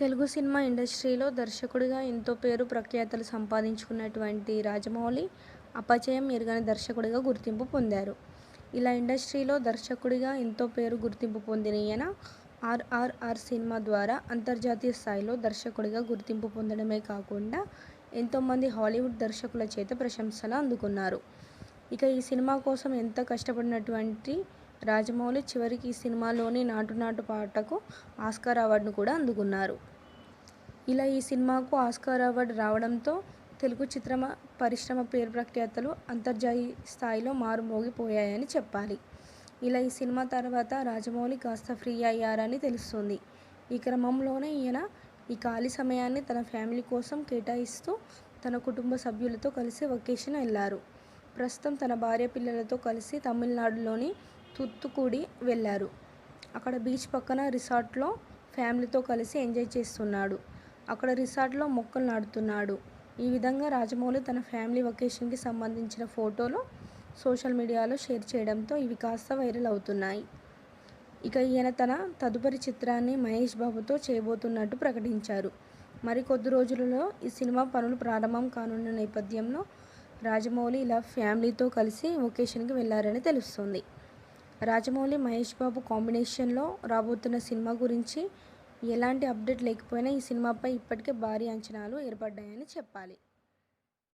Telugu cinema ఇండస్ట్రీలో దర్శకుడిగా ఎంతో పేరు ప్రఖ్యాతలు సంపాదించుకున్నటువంటి రాజమౌళి అపచయం ఎరుగని దర్శకుడిగా గుర్తింపు పొందారు. ఇలా ఇండస్ట్రీలో దర్శకుడిగా ఎంతో పేరు గుర్తింపు పొందిన ఈయన ఆర్ఆర్ఆర్ సినిమా ద్వారా అంతర్జాతీయ స్థాయిలో దర్శకుడిగా గుర్తింపు పొందడమే కాకుండా ఎంతోమంది హాలీవుడ్ దర్శకుల చేత ప్రశంసలు అందుకున్నారు. ఇక ఈ సినిమా కోసం ఎంత కష్టపడినటువంటి రాజమౌళి చివరికి ఈ సినిమాలోని నాటు నాటు పాటకు ఆస్కార్ అవార్డును కూడా అందుకున్నారు. ఇలా ఈ సినిమాకు ఆస్కార్ అవార్డు రావడంతో తెలుగు చిత్ర పరిశ్రమ పేరు ప్రఖ్యాతలు అంతర్జాతీయ స్థాయిలో మారుమోగిపోయాయని చెప్పాలి. ఇలా ఈ సినిమా తర్వాత రాజమౌళి కాస్త ఫ్రీ అయ్యారని తెలుస్తుంది ఈ క్రమంలోనే ఈయన ఈ ఖాళీ సమయాన్ని తన ఫ్యామిలీ కోసం కేటాయిస్తూ తన కుటుంబ సభ్యులతో కలిసి వెకేషన్ వెళ్ళారు ప్రస్తుతం తన భార్య పిల్లలతో కలిసి తమిళనాడులోని తూత్తుకుడి వెళ్ళారు అక్కడ బీచ్ పక్కన రిసార్ట్లో ఫ్యామిలీతో కలిసి ఎంజాయ్ చేస్తున్నాడు. అక్కడ రిసార్ట్లో మొక్కలు నాటుతున్నాడు. ఈ విధంగా రాజమౌళి తన ఫ్యామిలీ వెకేషన్కి సంబంధించిన ఫోటోలు సోషల్ మీడియాలో షేర్ చేయడంతో ఇవి కాస్త వైరల్ అవుతున్నాయి. ఇక ఈయన తన తదుపరి చిత్రాన్ని మహేష్ బాబుతో చేయబోతున్నట్టు ప్రకటించారు. మరి కొద్ది రోజులలో ఈ సినిమా పనులు ప్రారంభం కానున్న నేపథ్యంలో రాజమౌళి ఇలా ఫ్యామిలీతో కలిసి వొకేషన్కి వెళ్ళారని తెలుస్తుంది రాజమౌళి, మహేష్ బాబు కాంబినేషన్లో రాబోతున్న సినిమా గురించి ఎలాంటి అప్డేట్ లేకపోయినా ఈ సినిమాపై ఇప్పటికే భారీ అంచనాలు ఏర్పడ్డాయని చెప్పాలి.